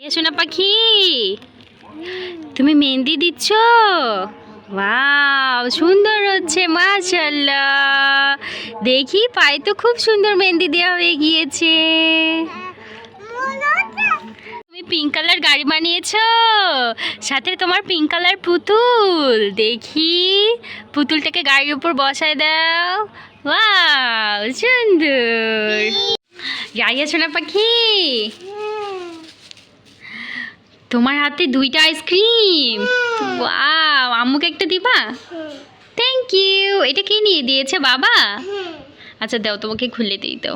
সোনা পাখি তুমি মেহেন্দি দিচ্ছ? ওয়াও সুন্দর হচ্ছে মাশাল্লাহ দেখি পায়ে তো খুব সুন্দর মেহেন্দি দেওয়া হয়ে গিয়েছে। তুমি পিঙ্ক কালার গাড়ি বানিয়েছ? সাথে তোমার পিঙ্ক কালার পুতুল। দেখি পুতুলটাকে গাড়ির উপর বসায় দাও। ওয়াও সুন্দর। গাড়ি সোনা পাখি তোমার হাতে দুইটা আইসক্রিম। ওয়াও আম্মুকে একটা দিবা? থ্যাংক ইউ এটা কে নিয়ে দিয়েছে বাবা? আচ্ছা দাও তোমাকে খুলে দিই তো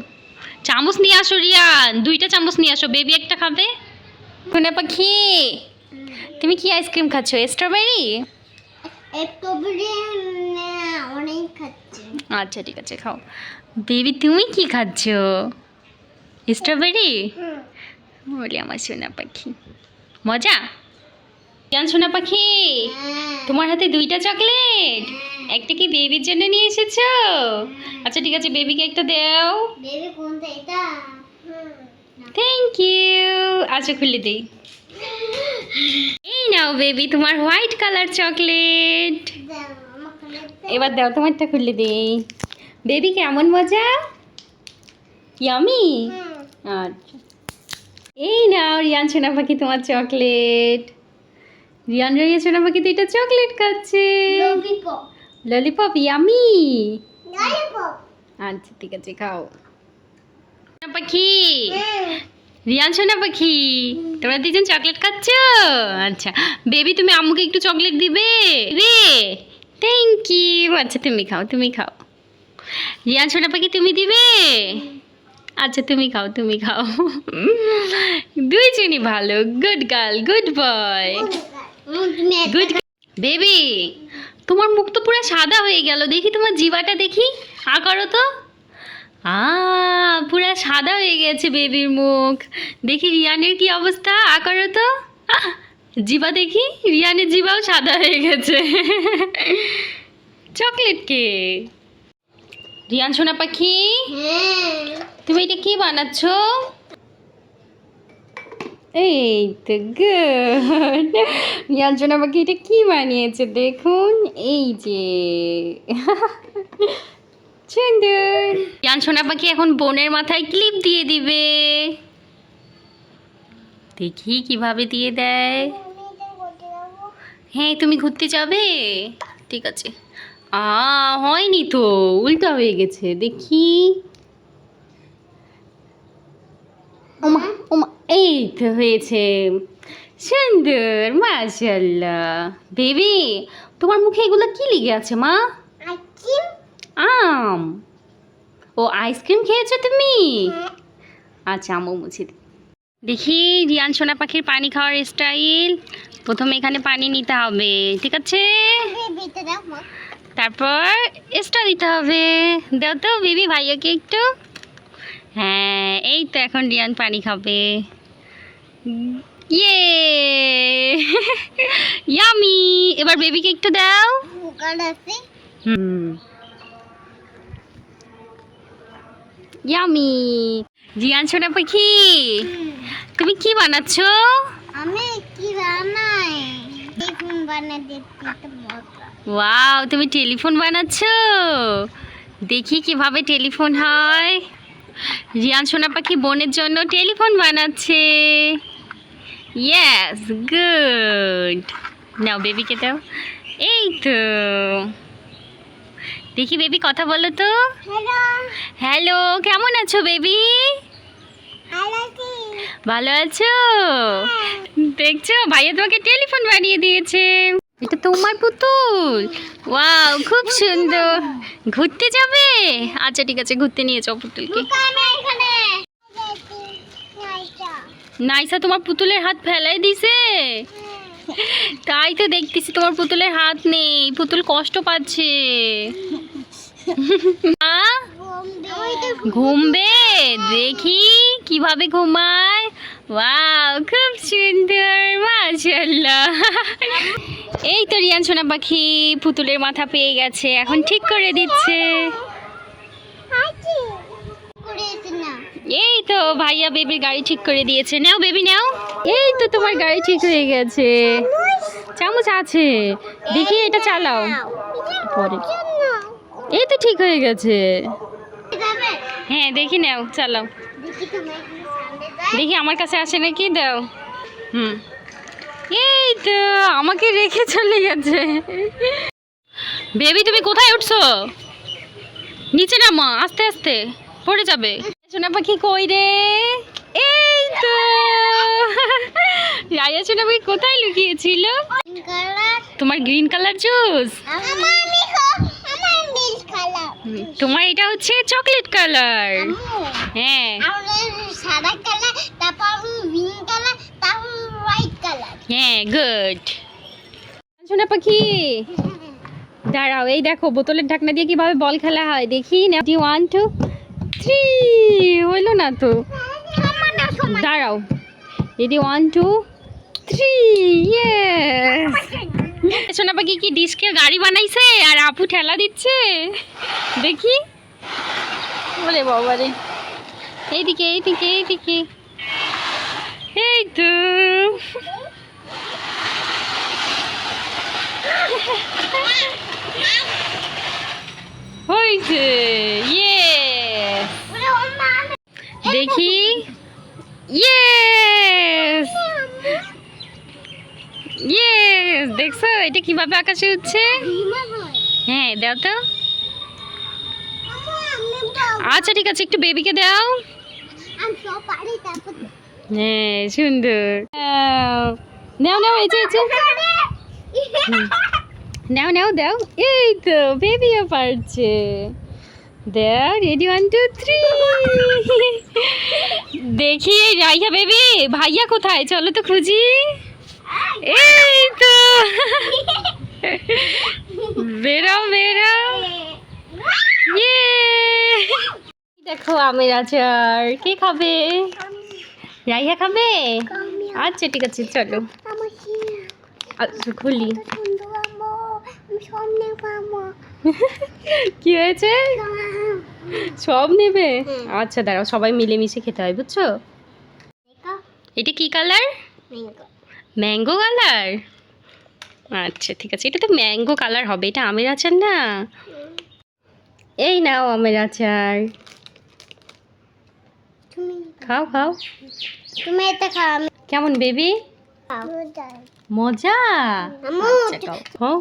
চামচ নিয়ে আসো রিয়ান। দুইটা চামচ নিয়ে আসো বেবি একটা খাবে? কোনে পাখি তুমি কি আইসক্রিম খাচ্ছ? স্ট্রবেরি? আচ্ছা ঠিক আছে খাও। বেবি তুমি কি খাচ্ছ? স্ট্রবেরি? বলি আমার সোনা পাখি। মজা? রিয়ান সোনা পাখি তোমার হাতে দুইটা চকলেট। একটা কি বেবির জন্য নিয়ে এসেছ? আচ্ছা ঠিক আছে বেবিকে একটা দাও। থ্যাংক ইউ আচ্ছা খুলে দিই। এই নাও বেবি তোমার হোয়াইট কালার চকলেট। এবার দাও তোমারটা খুলে দিই। বেবি কেমন মজা? ইয়ামি আচ্ছা। রিয়ান সোনা পাখি তোমার চকলেট। রিয়ান রিয়া সোনা পাখি তো এটা চকলেট খাচ্ছে। ললিপপ ইয়ামি আচ্ছা ঠিক আছে খাও। পাখি রিয়ান সোনা পাখি তোমরা দুজন চকলেট খাচ্ছ? আচ্ছা বেবি তুমি আম্মুকে একটু চকলেট দিবে? রে থ্যাংক ইউ আচ্ছা তুমি খাও তুমি খাও। রিয়ান সোনা পাখি তুমি দিবে? আচ্ছা তুমি খাও তুমি খাও। দুইজনই ভালো। Good girl good boy good baby তোমার মুখ তো পুরো সাদা হয়ে গেল। দেখি তোমার জিবাটা দেখি। আ করো তো। পুরো সাদা হয়ে গেছে বেবির মুখ। দেখি রিয়ানের কি অবস্থা। আ করো তো। জিবা দেখি। রিয়ানের জিবাও সাদা হয়ে গেছে। চকলেট কে রিয়ান সোনা পাখি? হ্যাঁ। তুমি এটা কি বানাচ্ছ? এই তো গুড। রিয়াঞ্জনা বাকি এটা কি বানিয়েছে দেখুন? এই যে। সুন্দর রিয়াঞ্জনা পাখি এখন বোনের মাথায় ক্লিপ দিয়ে দিবে। দেখি কীভাবে দিয়ে দেয়। হ্যাঁ তুমি ঘুরতে যাবে? ঠিক আছে। আ হয়নি তো উল্টা হয়ে গেছে দেখি। ওমা ওমা এই তো হয়েছে। সুন্দর মাশাল্লাহ বেবি তোমার মুখে এগুলো কি লেগে আছে মা? আম। ও আইসক্রিম খেয়েছো তুমি? আচ্ছা আমও মুছে দিই দেখি রিয়ান সোনা পাখির পানি খাওয়ার স্টাইল প্রথমে এখানে পানি নিতে হবে ঠিক আছে? তারপর এক্সট্রা দিতে হবে। দাও তো বেবি ভাইয়াকে একটু। হ্যাঁ এই তো এখন রিয়ান পানি খাবে। ইয়ে! ইয়ামি এবার বেবিকে একটু দাও। হুম। ইয়ামি রিয়ান সোনা পাখি তুমি কি বানাচ্ছ? আমি কি বানাই? ওয়াও তুমি টেলিফোন বানাচ্ছ? দেখি কীভাবে টেলিফোন হয়। রিয়ান সোনা পাখি বোনের জন্য টেলিফোন বানাচ্ছে? ইয়েস গুড নাও বেবিকে দাও। এই তো। দেখি বেবি কথা বলো তো। হ্যালো কেমন আছো বেবি ভালো আছো? দেখছ? ভাইয়া তোমাকে টেলিফোন বানিয়ে দিয়েছে। এটা তোমার পুতুল। ওয়াও খুব সুন্দর। ঘুরতে যাবে? আচ্ছা ঠিক আছে ঘুরতে নিয়ে যাও পুতুলকে। নাইসা। তোমার পুতুলের হাত ফেলাই দিছে? তাই তো দেখতেছি তোমার পুতুলের হাত নেই। পুতুল কষ্ট পাচ্ছে? ঘুমবে দেখি কীভাবে ঘুমায়। ওয়াও খুব সুন্দর মাশাল্লাহ এই তো রিয়ান সোনা পাখি, পুতুলের মাথা পেয়ে গেছে, এখন ঠিক করে দিচ্ছে। এই তো ভাইয়া বেবির গাড়ি ঠিক করে দিয়েছে। নাও বেবি, নাও। এই তো তোমার গাড়ি ঠিক হয়ে গেছে। চামচ আছে। দেখি এটা চালাও। পরে। এই তো ঠিক হয়ে গেছে। হ্যাঁ দেখি নাও, চালাও। দেখি আমার কাছে আসে নাকি দাও? হুম। এই তো আমাকে রেখে চলে গেছে। বেবি তুমি কোথায় উঠছো? নিচে নামো আস্তে আস্তে পড়ে যাবে। সোনা পাখি কই রে? এই তো। রায়া সোনা পাখি কোথায় লুকিয়েছিল? তোমার গ্রিন কালার জুস তোমার এটা হচ্ছে চকলেট কালার হ্যাঁ হ্যাঁ গুড সোনা পাখি। দাঁড়াও, এই দেখো, বোতলের ঢাকনা দিয়ে কীভাবে বল খেলা হয়, দেখি নাকি ওয়ান টু থ্রি হইল না তো। না দাঁড়াও এদি ওয়ান টু থ্রি ইয়ে সোনা পাখি, কি ডিস্কে গাড়ি বানাইছে আর আপু ঠেলা দিচ্ছে? দেখি। বলে বাবা রে। এইদিকে এইদিকে এইদিকে। এই তো। হয়েছে ইয়ে দেখি। ইয়েস ইয়েস দেখছ এটা কীভাবে আকাশে উঠছে? হ্যাঁ দাও তো। আচ্ছা ঠিক আছে একটু বেবিকে দাও। হ্যাঁ সুন্দর। নাও, নাও এই যে নাও নাও দাও। এই তো বেবিও পারছে। দাও রেডি ওয়ান টু থ্রি দেখি রাইয়া বেবি ভাইয়া কোথায়? চলো তো খুঁজি। এই তো। বেরাও বেরাও ইয়ে। দেখো আমের আচার। কে খাবে? রাইয়া খাবে? আচ্ছা ঠিক আছে চলো। খুলি সুন্দর আম্মু আমি সামনে পাবো কি হয়েছে? সব নেবে? আচ্ছা দাঁড়াও সবাই মিলেমিশে খেতে হয় বুঝছ? এটা কি কালার? ম্যাঙ্গো। কালার? আচ্ছা ঠিক আছে এটা তো ম্যাঙ্গো কালার হবে এটা আমের আচার না? এই নাও আমের আচার। তুমি খাও খাও। তুমি এটা খাও কেমন বেবি? মজা? আম্মু আচ্ছা খাও। খাও।